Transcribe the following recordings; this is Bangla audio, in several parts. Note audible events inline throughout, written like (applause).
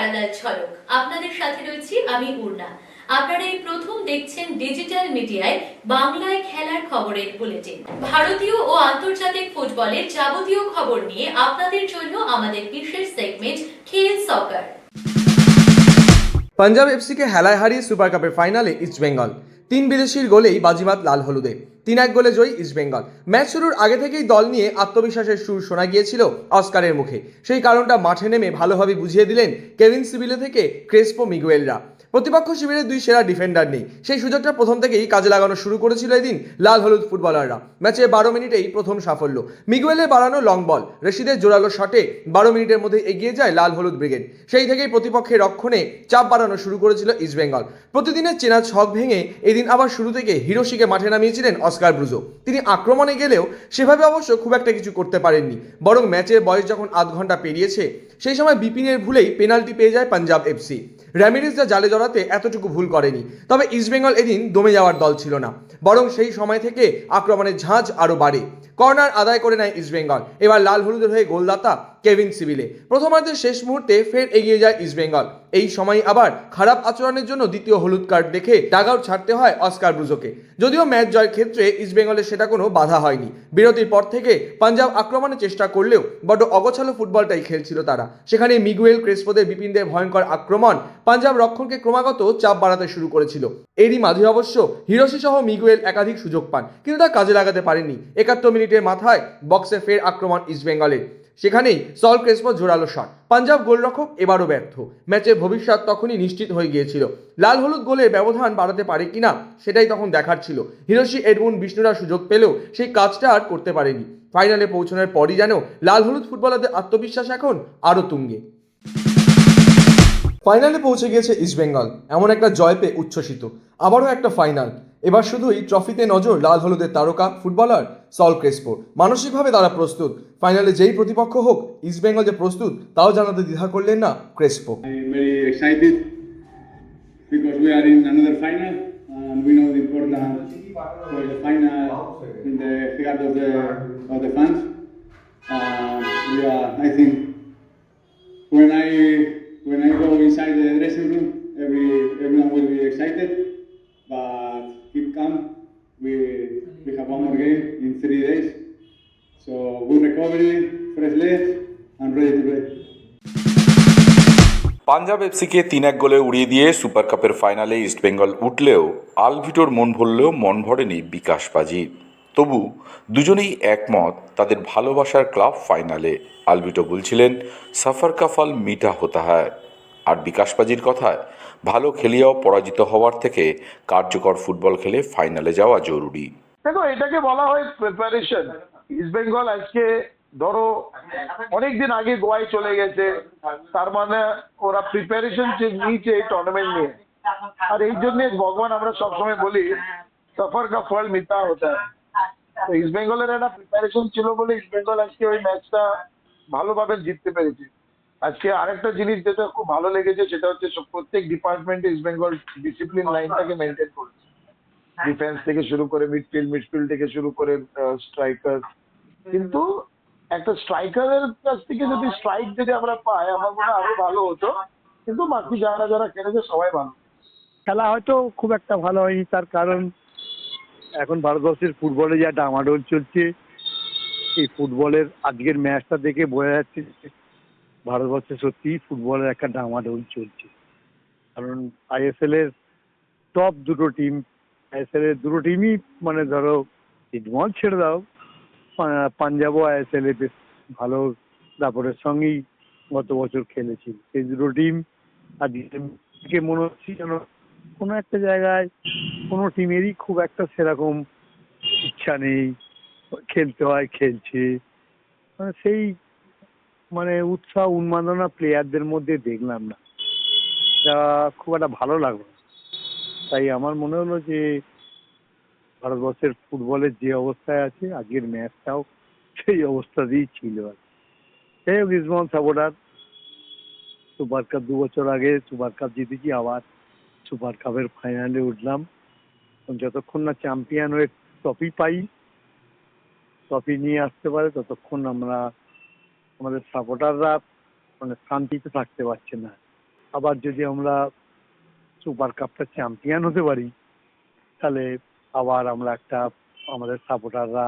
প্যারালাল ঝলক। আপনাদের সাথে রয়েছি আমি উর্না আপনারা এই প্রথম দেখছেন ডিজিটাল মিডিয়ায় বাংলায় খেলার খবরের বুলেটিন ভারতীয় ও আন্তর্জাতিক ফুটবলের যাবতীয় খবর নিয়ে আপনাদের জন্য আমাদের বিশেষ সেগমেন্ট খেল সকার পাঞ্জাব এফসিকে হেলায় হারিয়ে সুপার কাপের ফাইনালে ইস্টবেঙ্গল। তিন বিদেশির গোলেই বাজিমাত লাল হলুদে। তিন এক গোলে জয়ী ইস্টবেঙ্গল ম্যাচ শুরুর আগে থেকেই দল নিয়ে আত্মবিশ্বাসের সুর শোনা গিয়েছিল অস্কারের মুখে। সেই কারণটা মাঠে নেমে ভালোভাবে বুঝিয়ে দিলেন কেভিন সিবিলে থেকে ক্রেসপো মিগুয়েলরা। প্রতিপক্ষ শিবিরের দুই সেরা ডিফেন্ডার নেই। সেই সুযোগটা প্রথম থেকেই কাজে লাগানো শুরু করেছিল এদিন লাল হলুদ ফুটবলাররা। ম্যাচে বারো মিনিটেই প্রথম সাফল্য। মিগুয়েলের বাড়ানো লং বল রশিদের জোরালো শটে বারো মিনিটের মধ্যে এগিয়ে যায় লাল হলুদ ব্রিগেড সেই থেকেই প্রতিপক্ষের রক্ষণে চাপ বাড়ানো শুরু করেছিল ইস্টবেঙ্গল প্রতিদিনের চেনা ছক ভেঙে এদিন আবার শুরু থেকে হিরোশিকে মাঠে নামিয়েছিলেন অস্কার ব্রুজো তিনি আক্রমণে গেলেও সেভাবে অবশ্য খুব একটা কিছু করতে পারেননি। বরং ম্যাচের বয়স যখন আধ ঘণ্টা পেরিয়েছে, সেই সময় বিপিনের ভুলেই পেনাল্টি পেয়ে যায় পাঞ্জাব এফসি র্যামিরিস যা জালে জড়াতে এতটুকু ভুল করেনি। তবে ইস্টবেঙ্গল এদিন দমে যাওয়ার দল ছিল না। বরং সেই সময় থেকে আক্রমণের ঝাঁজ আরও বাড়ে। কর্নার আদায় করে নেয় ইস্টবেঙ্গল এবার লাল হলুদের হয়ে গোলদাতা কেভিন সিভিলে। প্রথমার্ধের শেষ মুহূর্তে ফের এগিয়ে যায় ইস্টবেঙ্গল এই সময় আবার খারাপ আচরণের জন্য দ্বিতীয় হলুদ কার্ড দেখে ডাগআউট ছাড়তে হয় অস্কার ব্রুজোকে। যদিও ম্যাচ জয়ের ক্ষেত্রে ইস্টবেঙ্গলের সেটা কোনো বাধা হয়নি। বিরতির পর থেকে পাঞ্জাব আক্রমণের চেষ্টা করলেও বড় অগোছালো ফুটবলটাই খেলছিল তারা। সেখানে মিগুয়েল ক্রেসপোদের বিপিনদের ভয়ঙ্কর আক্রমণ পাঞ্জাব রক্ষণকে ক্রমাগত চাপ বাড়াতে শুরু করেছিল। এরই মাঝে অবশ্য হিরোশি সহ মিগুয়েল একাধিক সুযোগ পান, কিন্তু তা কাজে লাগাতে পারেননি। একাত্তর মিনিটের মাথায় বক্সে ফের আক্রমণ ইস্টবেঙ্গলের সেখানেই সল ক্রেসপো জোরালো শট পাঞ্জাব গোলরক্ষক এবারও ব্যর্থ। ম্যাচের ভবিষ্যৎ তখনই নিশ্চিত হয়ে গিয়েছিল। লাল হলুদ গোলের ব্যবধান বাড়াতে পারে কিনা, সেটাই তখন দেখার ছিল। হিরোশি এডমুন বিষ্ণুরা সুযোগ পেলেও সেই কাজটা আর করতে পারেনি। ফাইনালে পৌঁছানোর পরই যেন লাল হলুদ ফুটবলারদের আত্মবিশ্বাস এখন আরও তুঙ্গে। ফাইনালে পৌঁছে গিয়েছে ইস্টবেঙ্গল। এমন একটা জয় পেয়ে উচ্ছ্বসিত। আবারও একটা ফাইনাল। এবার শুধু এই ট্রফিতে নজর লাল হলুদের তারকা ফুটবলার সল ক্রেসপোর মানসিকভাবে তারা প্রস্তুত। ফাইনালে যেই প্রতিপক্ষ হোক ইস্ট বেঙ্গল যে প্রস্তুত তাও জানাতে দ্বিধা করলেন না Crespo. When I when I go inside the dressing room, every everyone will be excited. Keep calm. We we have one more game in three days, so good recovery, fresh legs, and ready to play. Punjab এফসিকে তিন এক গোলে উড়িয়ে দিয়ে সুপার কাপের ফাইনালে ইস্টবেঙ্গল উঠলেও আলভিটোর মন ভরলেও মন ভরেনি বিকাশ বাজি তবু দুজনেই একমত তাদের ভালোবাসার ক্লাব ফাইনালে আলভিটো বলছিলেন সফর কাফল মিঠা হতা হয় আর বিকাশ বাজির কথায় ভালো খেলিয়াও পরাজিত হওয়ার থেকে কার্যকর ফুটবল খেলে ফাইনালে যাওয়া জরুরি। দেখো, এটাকে বলা হয় প্রিপারেশন ইস্ট বেঙ্গল আজকে ধরো অনেকদিন আগে গোয়ায় চলে গেছে। তার মানে ওরা প্রিপারেশন নিয়েছে এই টুর্নামেন্ট নিয়ে। আর এই জন্য ভগবান আমরা সবসময় বলি, সফর কা ফল মিথ্যা হতা তো ইস্ট বেঙ্গলের একটা প্রিপারেশন ছিল বলে ইস্ট বেঙ্গল আজকে ওই ম্যাচটা ভালোভাবে জিততে পেরেছে। আজকে আরেকটা জিনিস যেটা খুব ভালো লেগেছে সেটা হচ্ছে সব- প্রত্যেক ডিপার্টমেন্টে ইস্ট বেঙ্গল ডিসিপ্লিন লাইনটাকে মেনটেন করেছে। ডিফেন্স থেকে শুরু করে মিডফিল্ড মিডফিল্ড থেকে শুরু করে স্ট্রাইকার কিন্তু একটা স্ট্রাইকারের কাছ থেকে যদি স্ট্রাইক যদি আমরা পাই আমার মনে হয় আরও ভালো হতো। কিন্তু বাকি যারা যারা খেলেছে সবাই ভালো। খেলা হয়তো খুব একটা ভালো হয়নি তার কারণ এখন ভারতবর্ষের ফুটবলে যা ডামাডোল চলছে এই ফুটবলের আজকের ম্যাচটা দেখে বোঝা যাচ্ছে ভারতবর্ষে সত্যিই ফুটবলের একটা ডামাডোল চলছে। কারণ আইএসএল এর টপ দুটো টিম আইএসএল এর দুটো টিমই মানে ধরো ইডমল ছেড়ে দাও পাঞ্জাবও আইএসএল এ বেশ ভালো দাপটের সঙ্গেই গত বছর খেলেছিল। সেই দুটো টিম আজকে মনে হচ্ছে যেন কোনো একটা জায়গায় কোনো টিমেরই খুব একটা সেরকম ইচ্ছা নেই, খেলতে হয়, খেলছে। মানে সেই মানে উৎসাহ, উন্মাদনা প্লেয়ারদের মধ্যে দেখলাম না যা খুব একটা ভালো লাগল। তাই আমার মনে হলো যে, ভারতবর্ষের ফুটবলের যে অবস্থায় আছে আজকের ম্যাচটাও সেই অবস্থাতেই ছিল আর। যাই হোক ইসমন সাপোর্টার, সুপার কাপ দু বছর আগে সুপার কাপ জিতেছি, আবার সুপার কাপের ফাইনালে উঠলাম যতক্ষণ না চ্যাম্পিয়ন হয়ে ট্রফি পাই ট্রফি নিয়ে আসতে পারে, ততক্ষণ আমরা আমাদের সাপোর্টাররা মানে শান্তিতে থাকতে পারছে না। আবার যদি আমরা সুপার কাপটা চ্যাম্পিয়ন হতে পারি তাহলে আবার আমরা একটা আমাদের সাপোর্টাররা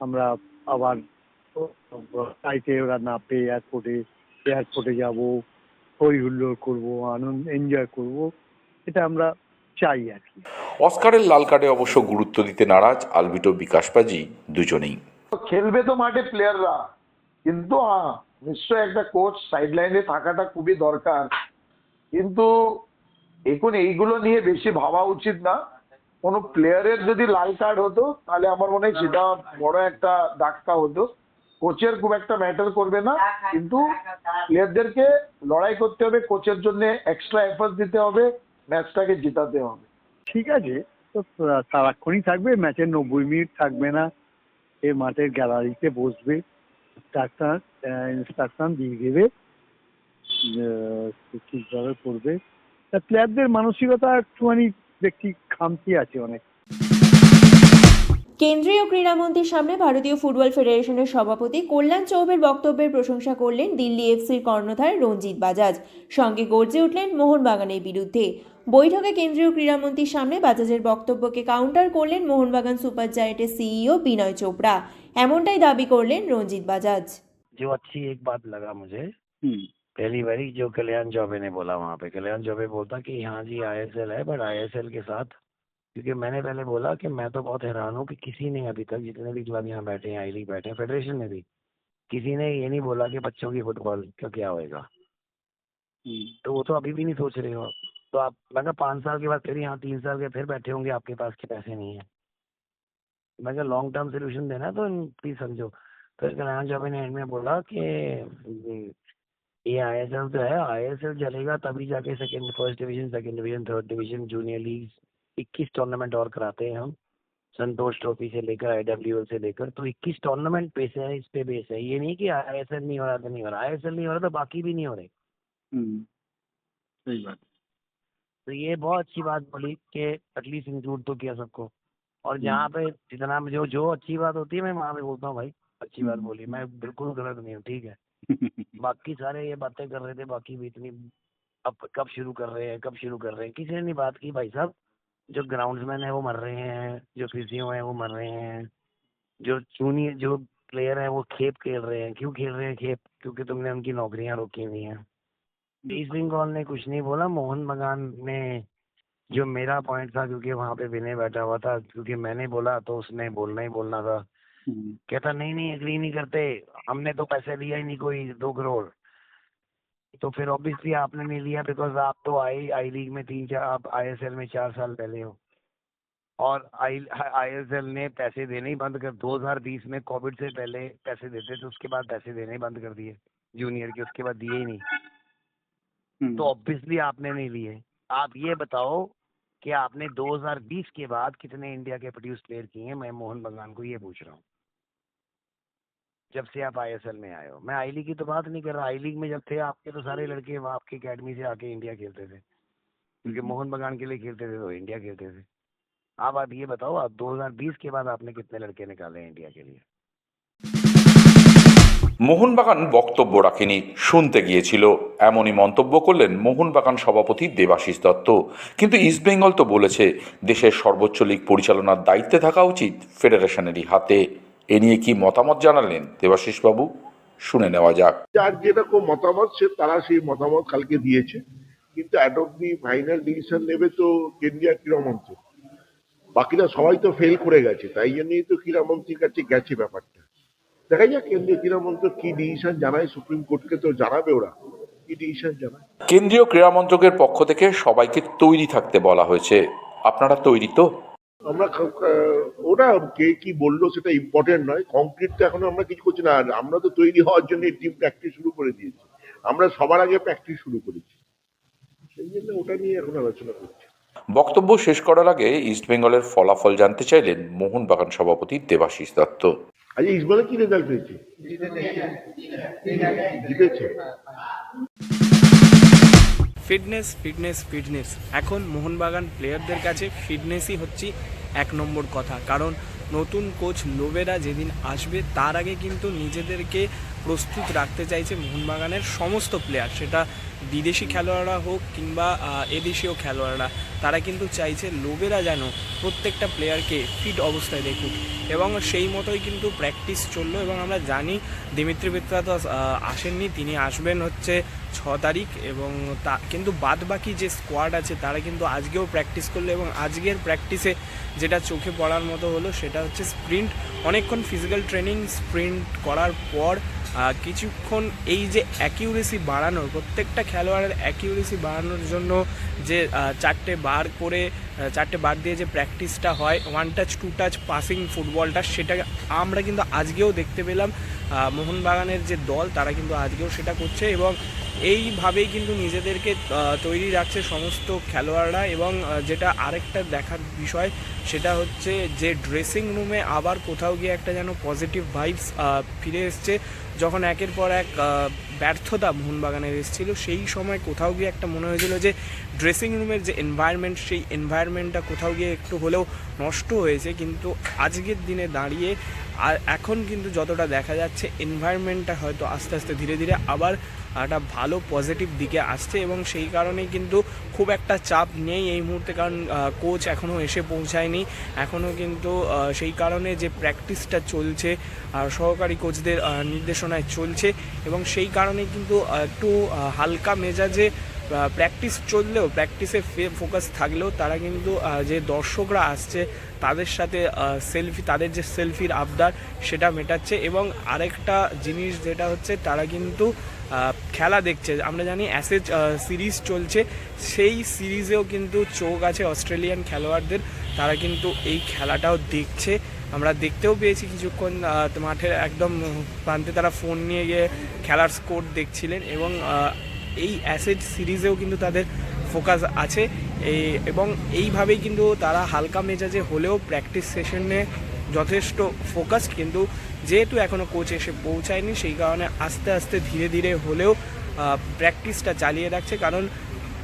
আমরা আবার ফ্লাইটে ওরা না নামবে এয়ারপোর্টে এয়ারপোর্টে যাব হই হুল্লোড় করব আনন্দ এনজয় করব এটা আমরা চাই আর কি। অস্কারের লাল কার্ডে অবশ্য গুরুত্ব দিতে নারাজ আলভিটো বিকাশবাজি দুজনেই। খেলবে তো মাঠে প্লেয়াররা কিন্তু নিশ্চয়ই একটা কোচ সাইডলাইনে থাকাটা খুবই দরকার। কিন্তু এখন এইগুলো নিয়ে বেশি ভাবা উচিত না। কোনো প্লেয়ারের যদি লাল কার্ড হতো, তাহলে আমার মনে হয় সেটা বড় একটা ধাক্কা হতো। কোচের খুব একটা ম্যাটার করবে না। কিন্তু প্লেয়ারদেরকে লড়াই করতে হবে কোচের জন্য এক্সট্রা এফোর্ট দিতে হবে ম্যাচটাকে জিতাতে হবে। ঠিক আছে। তো সারাক্ষণই থাকবে ম্যাচের নব্বই মিনিট থাকবে না। এ মাঠের গ্যালারিতে বসবে। ইনস্ট্রাকশন ইনস্ট্রাকশন দিয়ে দেবে ঠিকভাবে করবে। তা প্লেয়ারদের মানসিকতা একটুখানি দেখছি খামতি আছে অনেক কেন্দ্রীয় ক্রীড়ামন্ত্রীর সামনে ভারতীয় ফুটবল ফেডারেশনের সভাপতি কল্যাণ চৌবের বক্তব্যের প্রশংসা করলেন দিল্লি এফসির কর্ণধার রঞ্জিত বাজাজ সঙ্গে গর্জে উঠলেন মোহনবাগানের বিরুদ্ধে বৈঠকে কেন্দ্রীয় ক্রীড়ামন্ত্রীর সামনে বাজাজের বক্তব্যকে কাউন্টার করলেন মোহনবাগান সুপার জায়েন্টের সিইও বিনয় চোপড়া এমনটাই দাবি করলেন রঞ্জিত বাজাজ जो अच्छी एक बात लगा मुझे पहली बारी जो कल्याण चौबे ने बोला वहाँ पे कल्याण चौबे बोलता कि हाँ जी आईएसएल है बट आईएसएल के साथ क्योंकि मैंने पहले बोला कि मैं तो बहुत हैरान हूँ कि किसी ने अभी तक जितने भी क्लब यहाँ बैठे हैं आई लीग बैठे हैं फेडरेशन में भी किसी ने ये नहीं बोला कि बच्चों की फुटबॉल का क्या होएगा। तो वो तो अभी भी नहीं सोच रहे हो। तो आप मैं कहा पाँच साल के बाद फिर यहाँ तीन साल के फिर बैठे होंगे आपके पास के पैसे नहीं है। मैं कहा लॉन्ग टर्म सोल्यूशन देना है तो प्लीज़ समझो। फिर कल्याण चौबे ने एंड में बोला कि ये आईएसएल तो है आईएसएल चलेगा तभी जाके second first division second division third division junior league इक्कीस टूर्नामेंट और कराते हैं हम संतोष ट्रॉफी से लेकर आईडब्ल्यूएल से लेकर तो इक्कीस टूर्नामेंट बेस है इस पे बेस है। ये नहीं कि आईएसएल नहीं हो रहा तो नहीं हो रहा। आईएसएल नहीं हो रहा तो बाकी भी नहीं हो रहे। सही बात। तो ये बहुत अच्छी बात बोली कि एटलीस्ट इंक्लूड तो किया सबको। और जहाँ पे जितना जो जो अच्छी बात होती है मैं वहाँ पे बोलता हूँ भाई अच्छी बात बोली। मैं बिल्कुल गलत नहीं हूँ ठीक है। (laughs) बाकी सारे ये बातें कर रहे थे बाकी भी इतनी अब कब शुरू कर रहे हैं कब शुरू कर रहे हैं किसी ने नहीं बात की भाई साहब। जो ग्राउंड्समैन है वो मर रहे हैं जो फिजियो है वो मर रहे हैं जो जूनियर जो प्लेयर है वो खेप खेल रहे हैं। क्यों खेल रहे हैं खेप? क्योंकि तुमने उनकी नौकरियाँ रोकी हुई हैं। ईस्ट बंगाल ने कुछ नहीं बोला। मोहन बगान ने जो मेरा पॉइंट था क्योंकि वहाँ पे विनय बैठा हुआ था क्योंकि मैंने बोला तो उसने बोलना ही बोलना था। कहता नहीं नहीं एग्री नहीं करते। हमने तो पैसे लिया ही नहीं कोई दो करोड़ तो फिर ऑब्वियसली आपने नहीं लिया बिकॉज़ आप तो आई आई लीग में तीन चार आप आईएसएल में चार साल पहले हो। और आई आईएसएल ने पैसे देने ही बंद कर 2020 में कोविड से पहले पैसे देते थे उसके बाद पैसे देने ही बंद कर दिए जूनियर के उसके बाद दिए ही नहीं। तो ऑब्वियसली आपने नहीं लिए। आप ये बताओ कि आपने 2020 के बाद कितने इंडिया के प्रोड्यूस प्लेयर किए हैं? मैं मोहन बगान को ये पूछ रहा हूँ। जब से आप आईएसएल में आए हो मैं आई लीग की तो बात नहीं कर रहा आई लीग में जब थे आपके तो सारे लड़के वहाँ आपकी एकेडमी से आके इंडिया खेलते थे क्योंकि मोहन बगान के लिए खेलते थे तो इंडिया खेलते थे आप आप ये बताओ आप 2020 के बाद आपने कितने लड़के निकाले हैं इंडिया के लिए মোহনবাগান বক্তব্য রাখেনি শুনতে গিয়েছিল এমনই মন্তব্য করলেন মোহনবাগান সভাপতি দেবাশিস দত্ত কিন্তু ইস্টবেঙ্গল তো বলেছে দেশের সর্বোচ্চ লীগ পরিচালনার দায়িত্বে থাকা উচিত ফেডারেশনেরই হাতে এ নিয়ে কি মতামত জানালেন দেবাশিসবাবু? শুনে নেওয়া যাক। যার যেরকম মতামত সে তারা সেই মতামত কালকে দিয়েছে। কিন্তু অ্যাট দি ফাইনাল ডিসিশন নেবে তো কেন্দ্রীয় ক্রীড়ামন্ত্রী বাকিরা সবাই তো ফেল করে গেছে তাই জন্যই তো ক্রীড়ামন্ত্রীর কাছে গেছে ব্যাপারটা। দেখা যাক কেন্দ্রীয় ক্রীড়ামন্ত্রী কি ডিসিশন জানায় সুপ্রিম কোর্টকে তো জানাবে ওরা। কি ডিসিশন জানায়? কেন্দ্রীয় ক্রীড়া মন্ত্রকের পক্ষ থেকে সবাইকে তৈরি থাকতে বলা হয়েছে। আপনারা তৈরি তো? আমরা ওটা কে কি বলল সেটা ইম্পর্টেন্ট নয়। কংক্রিট তো এখনও আমরা কিছু করছি না। আর আমরা তো তৈরি হওয়ার জন্য টিম প্র্যাকটিস শুরু করে দিয়েছি। আমরা সবার আগে প্র্যাকটিস শুরু করেছি। সেই জন্য ওটা নিয়ে এখন আলোচনা করছি। বক্তব্য শেষ করার আগে ইস্টবেঙ্গলের ফলাফল জানতে চাইলেন মোহনবাগান সভাপতি দেবাশিস দত্ত। আজ ইসমালে কি রেজাল্ট হয়েছে জিতেছে। Fitness fitness fitness. এখন মোহনবাগান প্লেয়ারদের কাছে ফিটনেসই হচ্ছে এক নম্বর কথা। কারণ নতুন কোচ লোবেরা যেদিন আসবে, তার আগে কিন্তু নিজেদেরকে প্রস্তুত রাখতে চাইছে মোহনবাগানের সমস্ত প্লেয়ার সেটা বিদেশি খেলোয়াড়রা হোক কিংবা এদেশীয় খেলোয়াড়রা। তারা কিন্তু চাইছে লোবেরা যেন প্রত্যেকটা প্লেয়ারকে ফিট অবস্থায় দেখুক। এবং সেই মতোই কিন্তু প্র্যাকটিস চলল এবং আমরা জানি দিমিত্রি তো আসেননি, তিনি আসবেন হচ্ছে ছ তারিখ এবং তা, কিন্তু বাদ বাকি যে স্কোয়াড আছে তারা কিন্তু আজকেও প্র্যাকটিস করল এবং আজকের প্র্যাকটিসে যেটা চোখে পড়ার মতো হলো সেটা হচ্ছে স্প্রিন্ট অনেকক্ষণ ফিজিক্যাল ট্রেনিং স্প্রিন্ট করার পর কিছুক্ষণ এই যে অ্যাকিউরেসি বাড়ানোর, প্রত্যেকটা খেলোয়াড়ের অ্যাকিউরেসি বাড়ানোর জন্য যে চারটে বার করে চারটে বার দিয়ে যে প্র্যাকটিসটা হয় one touch two touch passing ফুটবলটা সেটা আমরা কিন্তু আজকেও দেখতে পেলাম। মোহনবাগানের যে দল, তারা কিন্তু আজকেও সেটা করছে এবং এইভাবেই কিন্তু নিজেদেরকে তৈরি রাখছে সমস্ত খেলোয়াড়রা এবং যেটা আরেকটা দেখার বিষয়, সেটা হচ্ছে যে ড্রেসিং রুমে আবার কোথাও গিয়ে একটা যেন পজিটিভ ভাইবস ফিরে এসছে। যখন একের পর এক ব্যর্থতা মোহনবাগানের এসেছিল, সেই সময় কোথাও গিয়ে একটা মনে হয়েছিল যে ড্রেসিং রুমের যে এনভায়রনমেন্ট সেই এনভায়রনমেন্টটা কোথাও গিয়ে একটু হলেও নষ্ট হয়েছে। কিন্তু আজকের দিনে দাঁড়িয়ে আর এখন কিন্তু যতটা দেখা যাচ্ছে এনভায়রনমেন্টটা হয়তো আস্তে আস্তে ধীরে ধীরে আবার একটা ভালো পজিটিভ দিকে আসছে এবং সেই কারণেই কিন্তু খুব একটা চাপ নেই এই মুহূর্তে। কারণ কোচ এখনও এসে পৌঁছায়নি। এখনও কিন্তু সেই কারণে যে প্র্যাকটিসটা চলছে আর সহকারী কোচদের নির্দেশনায় চলছে এবং সেই কারণে কিন্তু একটু হালকা মেজাজে প্র্যাকটিস চললেও, প্র্যাকটিসে ফোকাস থাকলেও তারা কিন্তু যে দর্শকরা আসছে, তাদের সাথে সেলফি, তাদের যে সেলফির আবদার, সেটা মেটাচ্ছে এবং আরেকটা জিনিস যেটা হচ্ছে, তারা কিন্তু খেলা দেখছে। আমরা জানি অ্যাসেজ সিরিজ চলছে। সেই সিরিজেও কিন্তু চোখ আছে অস্ট্রেলিয়ান খেলোয়াড়দের। তারা কিন্তু এই খেলাটাও দেখছে। আমরা দেখতেও পেয়েছি কিছুক্ষণ মাঠের একদম প্রান্তে তারা ফোন নিয়ে গিয়ে খেলার স্কোর দেখছিলেন এবং এই অ্যাসেজ সিরিজেও কিন্তু তাদের ফোকাস আছে। এবং এইভাবেই কিন্তু তারা হালকা মেজাজে হলেও প্র্যাকটিস সেশনে যথেষ্ট ফোকাস কিন্তু যেহেতু এখনও কোচ এসে পৌঁছায়নি, সেই কারণে আস্তে আস্তে ধীরে ধীরে হলেও প্র্যাকটিসটা চালিয়ে রাখছে। কারণ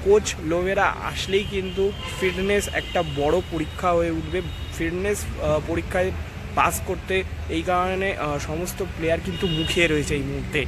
কোচ লোভেরা আসলেই কিন্তু ফিটনেস একটা বড় পরীক্ষা হয়ে উঠবে। ফিটনেস পরীক্ষায় পাস করতে এই কারণে সমস্ত প্লেয়ার কিন্তু মুখিয়ে রয়েছে এই মুহূর্তে।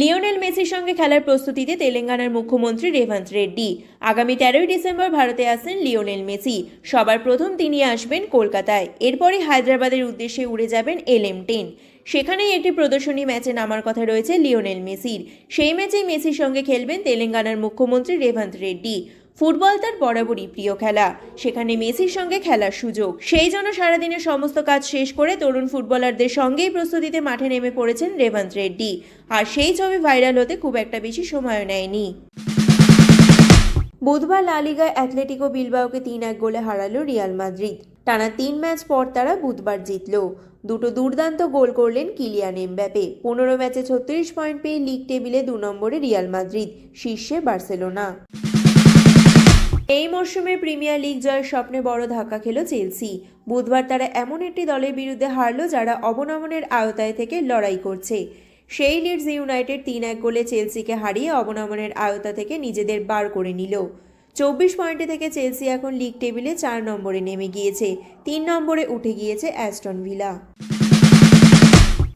লিওনেল মেসির সঙ্গে খেলার প্রস্তুতিতে তেলেঙ্গানার মুখ্যমন্ত্রী রেভান্ত রেড্ডি। আগামী তেরোই ডিসেম্বর ভারতে আসেন লিওনেল মেসি। সবার প্রথম তিনি আসবেন কলকাতায়। এরপরই হায়দ্রাবাদের উদ্দেশ্যে উড়ে যাবেন এল এম টেন। সেখানেই একটি প্রদর্শনী ম্যাচে নামার কথা রয়েছে লিওনেল মেসির। সেই ম্যাচেই মেসির সঙ্গে খেলবেন তেলেঙ্গানার মুখ্যমন্ত্রী রেভান্ত রেড্ডি। ফুটবল তার বরাবরই প্রিয় খেলা। সেখানে মেসির সঙ্গে খেলার সুযোগ। সেই জন্য সারাদিনের সমস্ত কাজ শেষ করে তরুণ ফুটবলারদের সঙ্গেই প্রস্তুতিতে মাঠে নেমে পড়েছেন রেভান্ত রেড্ডি। আর সেই ছবি ভাইরাল হতে খুব একটা বেশি সময়ও নেয়নি। বুধবার লা লিগায় অ্যাথলেটিকো বিলবাওকে তিন এক গোলে হারালো রিয়াল মাদ্রিদ। টানা তিন ম্যাচ পর তারা বুধবার জিতল। দুটো দুর্দান্ত গোল করলেন কিলিয়ান এমব্যাপে। পনেরো ম্যাচে ছত্রিশ পয়েন্ট পেয়ে লিগ টেবিলে দু নম্বরে রিয়াল মাদ্রিদ, শীর্ষে বার্সেলোনা। এই মরশুমে প্রিমিয়ার লিগ জয়ের স্বপ্নে বড় ধাক্কা খেল চেলসি। বুধবার তারা এমন একটি দলের বিরুদ্ধে হারলো যারা অবনমনের আওতায় থেকে লড়াই করছে। সেই লিডস ইউনাইটেড তিন এক গোলে চেলসিকে হারিয়ে অবনমনের আওতা থেকে নিজেদের বার করে নিল। চব্বিশ পয়েন্টে থেকে চেলসি এখন লিগ টেবিলে চার নম্বরে নেমে গিয়েছে। তিন নম্বরে উঠে গিয়েছে অ্যাস্টন ভিলা।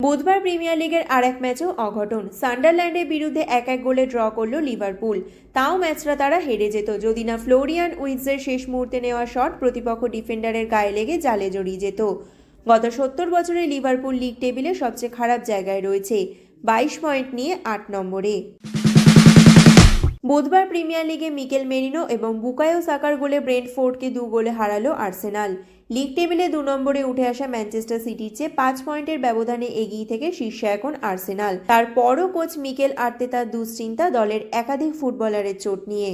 বুধবার প্রিমিয়ার লিগের আর এক ম্যাচেও অঘটন। সান্ডারল্যান্ডের বিরুদ্ধে এক এক গোলে ড্র করল লিভারপুল। তাও ম্যাচটা তারা হেরে যেত। যদি না ফ্লোরিয়ান উইজের শেষ মুহূর্তে নেওয়া শট, প্রতিপক্ষ ডিফেন্ডারের গায়ে লেগে জালে জড়িয়ে যেত। গত সত্তর বছরে লিভারপুল লিগ টেবিলে সবচেয়ে খারাপ জায়গায় রয়েছে। বাইশ পয়েন্ট নিয়ে আট নম্বরে। বুধবার প্রিমিয়ার লিগে মিকেল মেরিনো এবং বুকায়ো সাকার গোলে ব্রেন্টফোর্ডকে দু গোলে হারালো আর্সেনাল। লিগ টেবিলে দু নম্বরে উঠে আসা ম্যানচেস্টার সিটির চেয়ে পাঁচ পয়েন্টের ব্যবধানে এগিয়ে থেকে শীর্ষে এখন আর্সেনাল। তারপরও কোচ মিকেল আর্তেতার দুশ্চিন্তা দলের একাধিক ফুটবলারের চোট নিয়ে।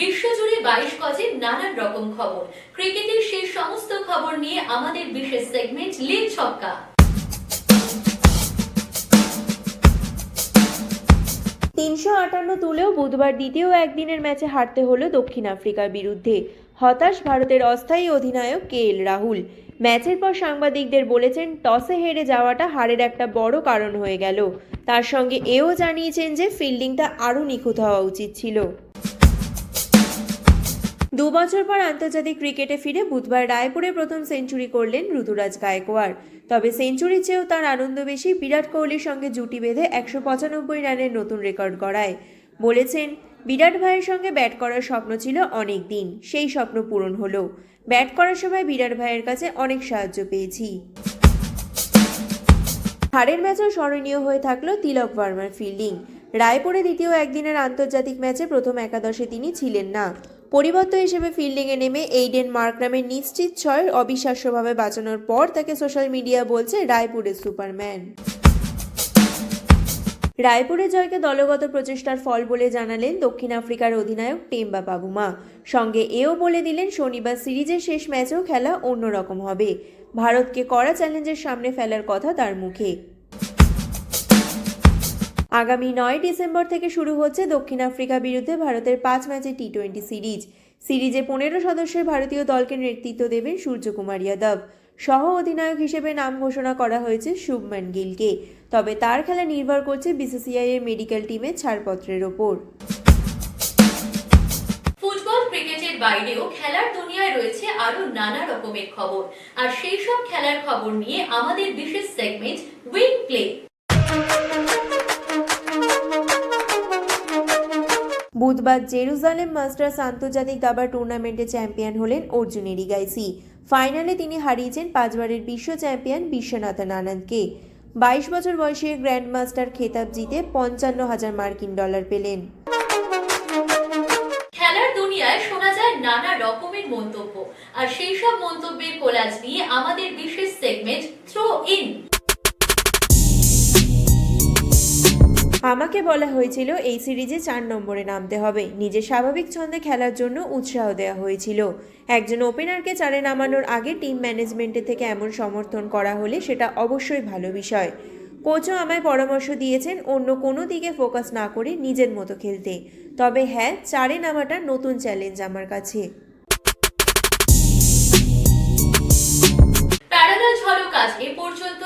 বিশ্বজুড়ে বাইশ গজের নানান রকম খবর। ক্রিকেটের সেই সমস্ত খবর নিয়ে আমাদের বিশেষ সেগমেন্ট লিগ ছক্কা। তিনশো আটান্ন তুলেও বুধবার দ্বিতীয় একদিনের ম্যাচে হারতে হলো দক্ষিণ আফ্রিকার বিরুদ্ধে। হতাশ ভারতের অস্থায়ী অধিনায়ক কে এল রাহুল। ম্যাচের পর সাংবাদিকদের বলেছেন, টসে হেরে যাওয়াটা হারের একটা বড় কারণ হয়ে গেল। তার সঙ্গে এও জানিয়েছেন যে, ফিল্ডিংটা আরও নিখুঁত হওয়া উচিত ছিল। দু বছর পর আন্তর্জাতিক ক্রিকেটে ফিরে বুধবার রায়পুরে প্রথম সেঞ্চুরি করলেন ঋতুরাজ গায়কোয়াড়। তবে সেঞ্চুরির চেয়েও তার আনন্দ বেশি বিরাট কোহলির সঙ্গে জুটি বেঁধে একশো পঁচানব্বই রানের নতুন রেকর্ড গড়ায়। বলেছেন বিরাট ভাইয়ের সঙ্গে ব্যাট করার স্বপ্ন ছিল অনেক দিন সেই স্বপ্ন পূরণ হলো। ব্যাট করার সময় বিরাট ভাইয়ের কাছে অনেক সাহায্য পেয়েছি। হারের ম্যাচও স্মরণীয় হয়ে থাকল তিলক ভার্মার ফিল্ডিং। রায়পুরে দ্বিতীয় একদিনের আন্তর্জাতিক ম্যাচে প্রথম একাদশে তিনি ছিলেন না। পরিবর্তন হিসেবে ফিল্ডিংয়ে নেমে এইডেন মার্ক নামের নিশ্চিত ছয় অবিশ্বাস্যভাবে বাঁচানোর পর তাকে সোশ্যাল মিডিয়া বলছে রায়পুরের সুপারম্যান। রায়পুরের জয়কে দলগত প্রচেষ্টার ফল বলে জানালেন দক্ষিণ আফ্রিকার অধিনায়ক টেম্বা পাবুমা সঙ্গে এও বলে দিলেন, শনিবার সিরিজের শেষ ম্যাচেও খেলা অন্যরকম হবে। ভারতকে কড়া চ্যালেঞ্জের সামনে ফেলার কথা তার মুখে। আগামী নয় ডিসেম্বর থেকে শুরু হচ্ছে দক্ষিণ আফ্রিকা বিরুদ্ধে ভারতের পাঁচ ম্যাচের টি টোয়েন্টি সিরিজ। সিরিজে পনেরো সদস্যের ভারতীয় দলকে নেতৃত্ব দেবেন সূর্যকুমার যাদব। সহ অধিনায়ক হিসেবে নাম ঘোষণা করা হয়েছে শুভমান গিলকে। তবে তার খেলা নির্ভর করছে বিসিসিআই এর মেডিকেল টিমের ছাড়পত্রের ওপর। ফুটবল ক্রিকেটের বাইরেও খেলার দুনিয়ায় রয়েছে আরও নানা রকমের খবর। আর সেই সব খেলার খবর নিয়ে আমাদের বিশেষ সেগমেন্ট উইং প্লে বুধবার জেরুজালেম মাস্টার্স আন্তর্জাতিক দাবার টুর্নামেন্টে চ্যাম্পিয়ন হলেন অর্জুন এরিগাইসি। ফাইনালে তিনি হারিয়েছেন পাঁচবারের বিশ্ব চ্যাম্পিয়ন বিশ্বনাথন আনন্দকে। বাইশ বছর বয়সে গ্র্যান্ড মাস্টার খেতাব জিতে পঞ্চান্ন হাজার মার্কিন ডলার পেলেন। খেলার দুনিয়ায় শোনা যায় নানা রকমের মন্তব্য। আর সেই সব মন্তব্যের কোলাজ নিয়ে আমাদের বিশেষ সেগমেন্ট থ্রো ইন আমাকে বলা হয়েছিল, এই সিরিজে চার নম্বরে নামতে হবে। নিজের স্বাভাবিক ছন্দে খেলার জন্য উৎসাহ দেওয়া হয়েছিল। একজন ওপেনারকে চারে নামানোর আগে টিম ম্যানেজমেন্টের থেকে এমন সমর্থন করা হলে সেটা অবশ্যই ভালো বিষয়। কোচও আমায় পরামর্শ দিয়েছেন, অন্য কোনো দিকে ফোকাস না করে নিজের মতো খেলতে। তবে হ্যাঁ চারে নামাটা নতুন চ্যালেঞ্জ আমার কাছে। এ পর্যন্তই